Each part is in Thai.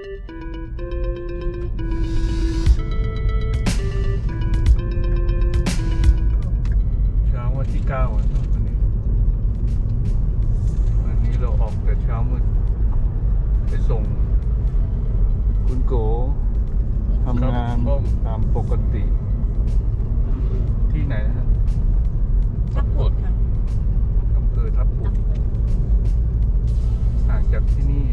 เช้าวันที่เก้าอะครับวันนี้ วันนี้เราออกแต่เช้ามืดไปส่ง คุณโกทำงานครับผมตามปกติ ที่ไหนนะฮะชักปุดค่ะอำเภอทับปุดห่างจากที่นี่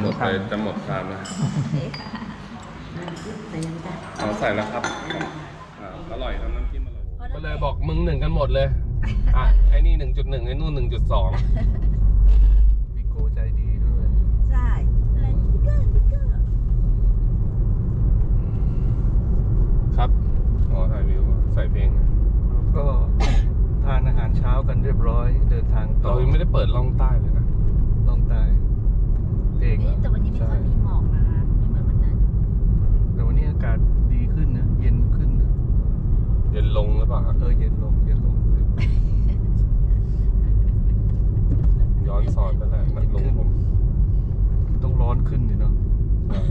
แล้วครับขาหมดไปขาจะหมดชามแล้วใส่ยังไงเอาใส่แล้วครับอ่าอร่อยครับน้ำจิ้มอร่อยก็เลยบอกมึงหนึ่งกันหมดเลย อะ ไอ้นี่หนึ่งจุดหนึ่งไอ้นู่นหนึ่งจุดสอง พี่โกใจดีด้วย ใช่อะไรพิกเกอร์พิกเกอร์ ครับอ๋อถ่ายวิวใส่เพลง แล้วก็ทานอาหารเช้ากันเรียบร้อย เดินทางต่อ เรายังไม่ได้เปิดล่องใต้เลยนะ ลองใต้เอง เอ๊ะแต่วันนี้ไม่ค่อยมีหมอกนะคะไม่เหมือนวันนั้น แต่วันนี้อากาศดีขึ้นนะ เย็นขึ้นนะ เย็นลงหรือเปล่าฮะ เออเย็นลงเย็นลง ย้อนสอนไปแล้วนักลงผม ต้องร้อนขึ้นดิเนาะ เออ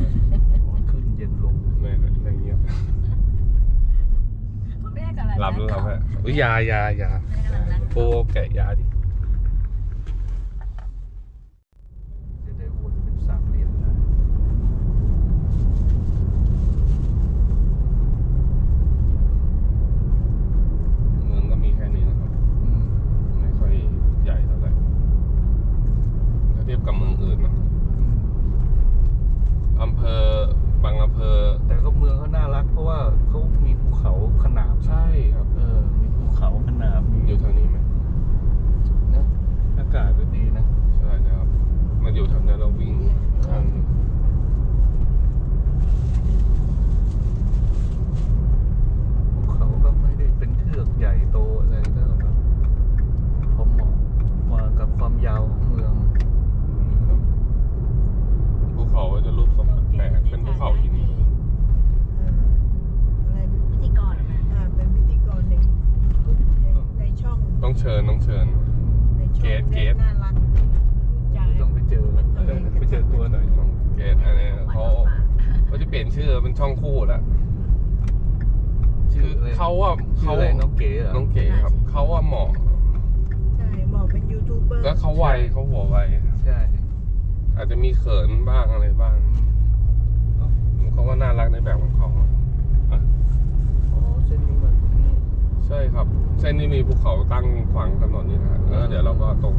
ร้อนขึ้นเย็นลง ไม่ไม่เงียบ คุณแม่กำลัง หลับแล้วหลับแล้วอุ้ยยายายาแม่กำลังนั่งโปแกะยาดิ จะได้วนเป็นสามเหลี่ยมได้ เมืองก็มีแค่นี้นะครับ อืม ไม่ค่อยใหญ่เท่าไหร่ถ้าเทียบกับเมืองอื่นนะ อืม อำเภอบางอำเภอ แต่ก็เมืองเขาน่ารัก เพราะว่าเขามีภูเขาขนาบ ใช่ครับ เออ มีภูเขาขนาบมี อยู่แถวนี้ไหม นะอากาศก็ดีนะ ใช่นะครับมาอยู่แถวนี้เราวิ่งข้าง ภูเขาก็ไม่ได้เป็นเทือกใหญ่โตอะไรก็แบบพอเหมาะมากับความยาวของเมือง ภูเขาจะรูปทรงแปลกๆเป็นภูเขาหิน อะไรนะ พิธีกรนะ อ่าเป็นพิธีกรในในในช่อง ต้องเชิญต้องเชิญ ในช่อง เกรดเกรด น่ารักใจ ต้องไปเจอเออไปเจอตัวหน่อย น้องเกดอันนี้เขาเขาจะเปลี่ย นชื่อเป็นช่องคู่แล้วชื่คือออะไรเขาว่าชื่อเขาอะไรน้องเก๋เหรอน้องเก๋ครับเขาว่าเหมาะใช่บอกเป็นยูทูบเบอร์แล้วเขาไวเขาหัวไวใช่ อาจจะมีเขินบ้างอะไรบ้างเขาก็น่ารักในแบบของเขาอะอ๋อเส้นนี้แบบนี้ใช่ครับ เส้นนี้มีภูเขาตั้งขวางถนนนี่นะฮะแล้วเดี๋ยวเราก็ตรง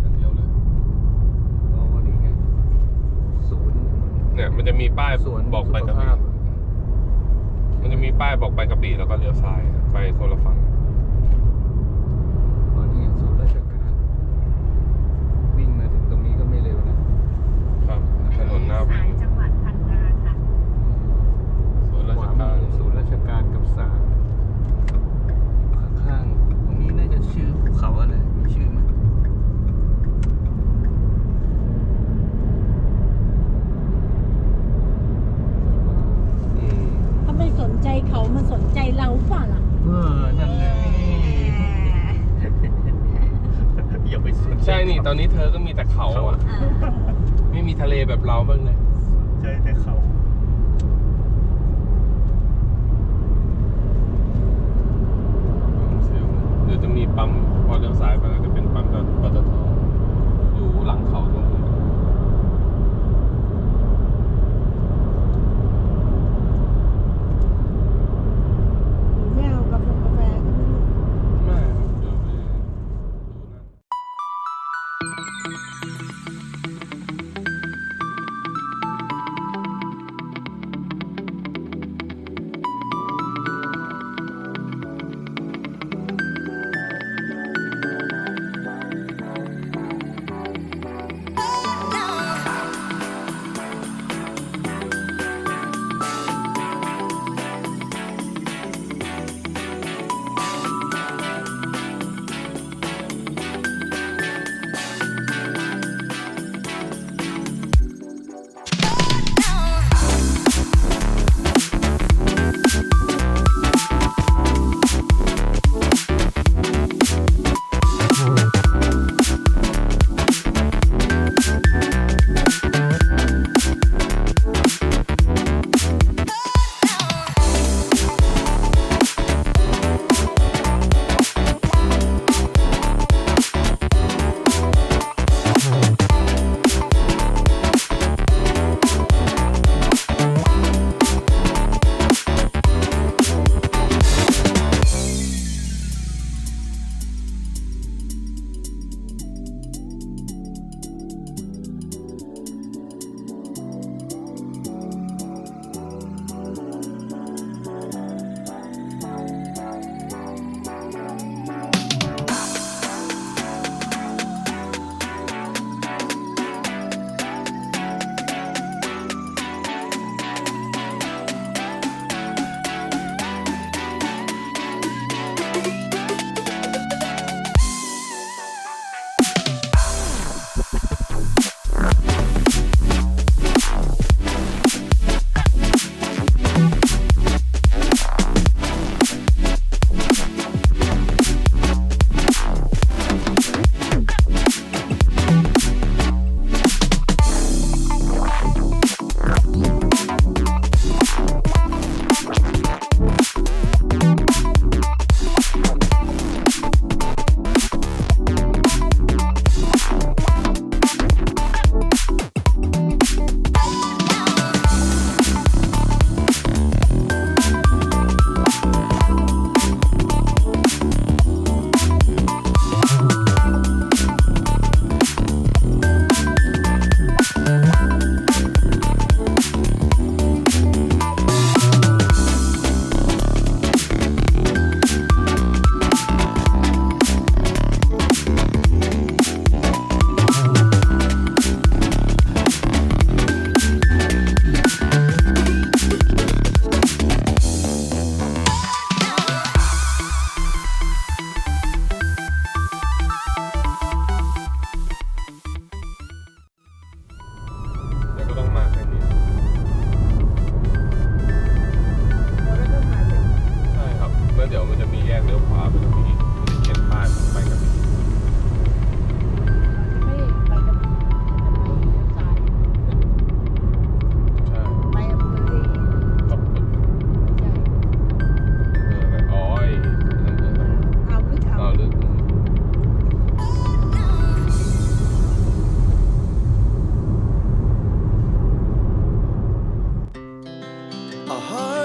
อย่างเดียวเลย อ๋อนี่ไงศูนย์ เนี่ยมันจะมีป้ายสวนบอกไปกระสุขบี่ภาพ มันจะมีป้ายบอกไปกระบี่แล้วก็เลี้ยวซ้ายไปคนละฝั่งอ๋อนี่ไงศูนย์ราชการวิ่งมาถึงตรงนี้ก็ไม่เร็วนะครับถนนหน้าสายจังหวัดพังงาค่ะส่วนราขชวาการมือศูนย์ราชการกับศาลข้างๆตรงนี้น่าจะชื่อภูเขาอะไร อนั่นเลยอย่าไปสนใช่นี่ตอนนี้เธอก็มีแต่เขาอะไม่มีทะเลแบบเราบ้างเลยใช่แต่เขาเดี๋ยวจะมีปั๊มพอเลี้ยวซ้ายไปก็จะเป็นปั๊มปตทอยู่หลังเขาตรง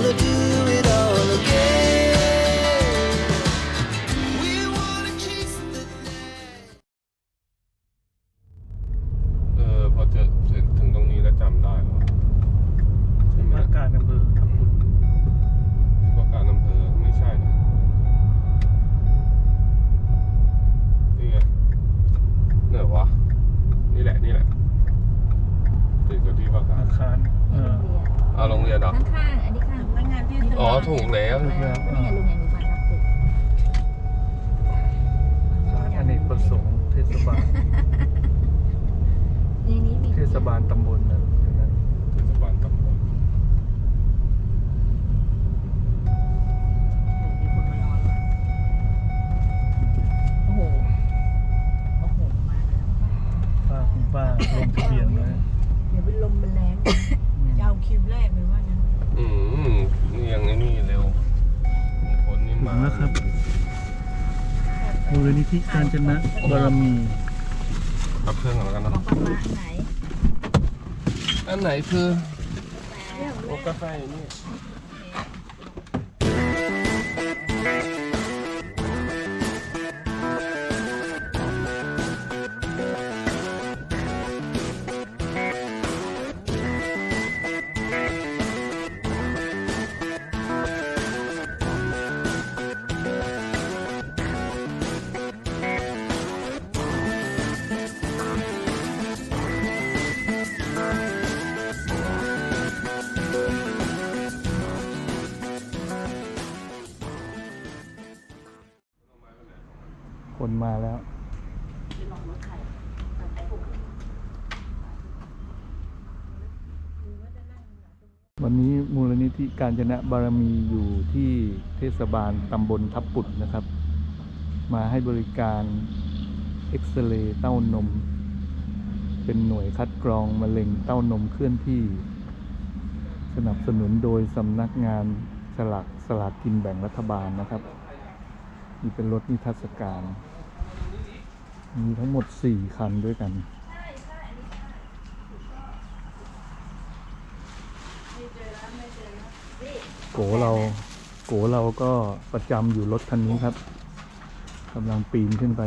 all the รงเรียนเหรอ ข้างๆอันนี้ข้างสำนักงานเทศบาลอ๋อถูกแล้ว นี่ไงลุงไงลุงมาทับตึกอาคารอเนกประสงค์เทศบาลนี่นี่มี เทศบาลตำบลนั่นอยู่นั่น เทศบาลตำ ถึงมาแล้วครับมูลนิธิการจนะบารมีขับเครื่องก่อนแล้วกันขอเนาะงป้ามาไหน อันไหนคือโอ้กาแฟอยู่นี่ มาแล้ว วันนี้มูลนิธิการจนะบารมีอยู่ที่เทศบาลตำบลทับปุดนะครับ มาให้บริการเอ็กซเรย์เต้านม เป็นหน่วยคัดกรองมะเร็งเต้านมเคลื่อนที่ สนับสนุนโดยสำนักงานสลากสลากกินแบ่งรัฐบาลนะครับ นี่เป็นรถนิทรรศการ มีทั้งหมดสี่คันด้วยกันโกเราโกเราก็ประจำอยู่รถคันนี้ครับกำลังปีนขึ้นไป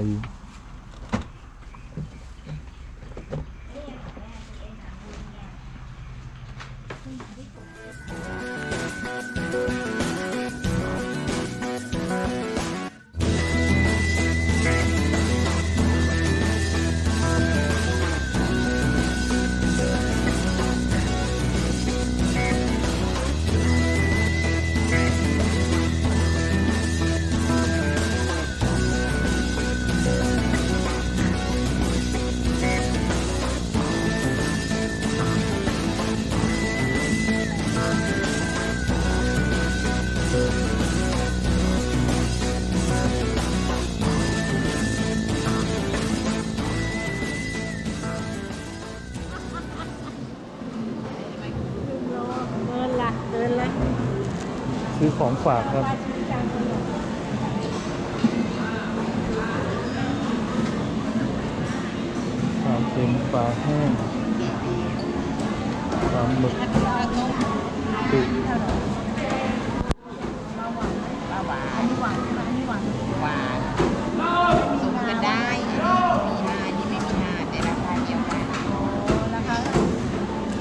ซื้อของฝากครับปลาเค็มปลาแห้งปลาหมึกติด อันนี้หวานใช่ไหมอันนี้หวานหวานสูงกันได้มีห้าอันนี้ไม่มีห้าแต่ราคาเดียวกันราคา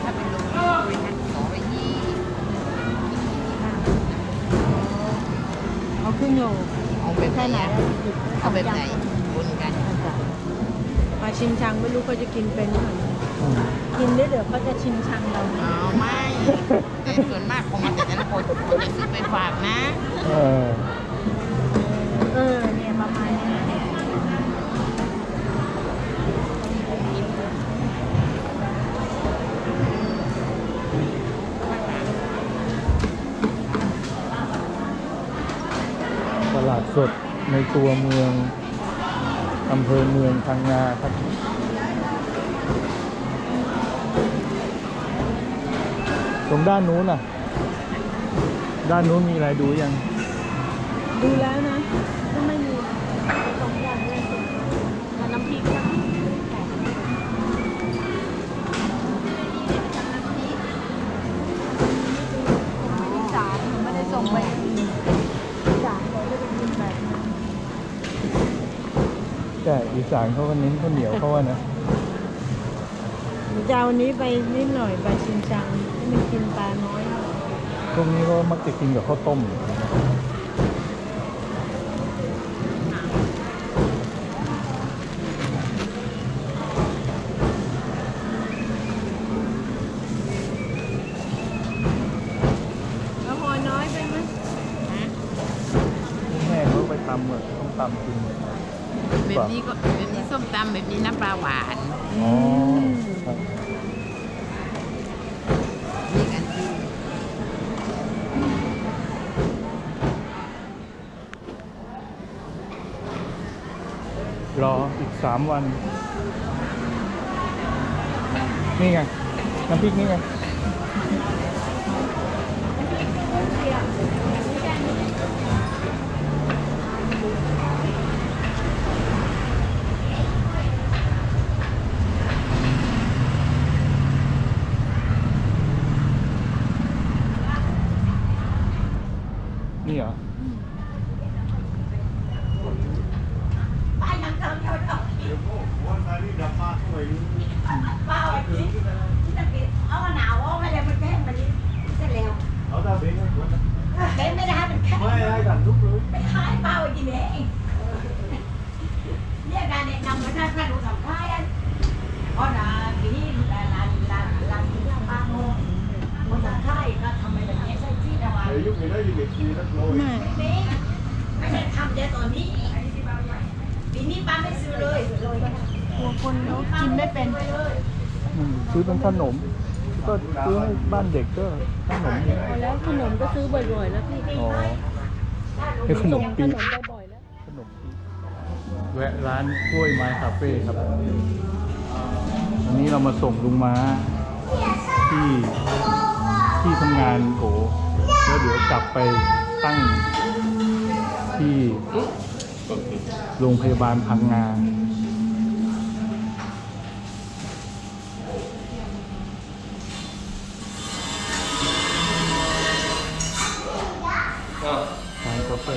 ถ้าเป็นโลเป็นพันสองร้อยยี่ เอาขึ้นโยเอาแบบไหนอะเอาแบบไหนบนกันปลาชิงชังไม่รู้เขาจะกินเป็นไหมอืมกินได้เดี๋ยวเขาจะชิงชังเราเอาไม่แต่ส่วนมากคงมาแต่แต่ละคนคนจะซื้อไปฝากนะ เออ เออเนี่ย สดในตัวเมืองอำเภอเมืองพังงาครับตรงด้านนู้นน่ะ ด้านนู้นมีอะไรดูยัง ดูแล้วนะ ใช่อีสานเขาก็เน้นข้าวเหนียวเขาว่านะจะเอาอันนี้ไปนิดหน่อยไปชินจังให้มันกินปลาน้อย พวกนี้ก็มักจะกินกับข้าวต้ม แล้วหอน้อยไปไหม แม่เขาไปตำเหมือนต้องตำกิน แบบนี้ก็แบบนี้ส้มตำแบบนี้น้ำปลาหวาน อ๋อครับ นี่กันที่ รออีกสามวัน นี่ไง น้ำพริกนี่ไง นี่เหรอ เอาหนาวเอาอะไรมันแค่มันนี้เสร็จแล้ว เอาตาเบงให้คนนะ เต้ไม่ได้มันแค่ ไม่ได้กันทุกเลย ไปขายเปล่ากินเองเนี่ยการแนะนำมันน่าจะดูสำคัญอันอ๋อนะทีนี้ร้านร้านร้านร้านที่ป้าโมคนสำคัญก็ทำไมแบบนี้ใช่ที่ทำไม เดี๋ยวยุคนี้ได้ยินเด็กทีนักโลย ไม่ นี่ไม่ได้ทำเดี๋ยวตอนนี้ปีนี้ป้าไม่ซื้อเลยเลย กลัวคนเขากินไม่เป็น อืมซื้อเป็นขนม ก็ซื้อให้บ้านเด็กก็ขนมเนี่ยพอแล้วขนมก็ซื้อบ่อยๆแล้วพี่อ๋อเป็นขนส่มงขปี๊นบมบ่อยๆแล้วขนมปี๊บแวะร้านกล้วยไม้คาเฟ่ครับวันนี้เรามาส่งลุงม้าที่ที่ทำงานโถแล้วเดี๋ยวกลับไปตั้งที่โรงพยาบาลพังงา เขา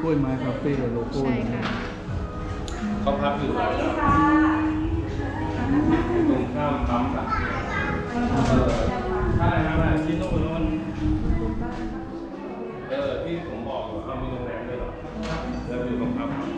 กล้วยไม้คาเฟ่โลโก้ใช่ค่ะเขาพักอยู่ตรงข้ามปั๊มสักเออใช่ครับที่นู่นนู่นเออที่ผมบอกอยู่เอามีโรงแรมด้วยเหรอแล้วอยู่ตรงข้ามปั๊ม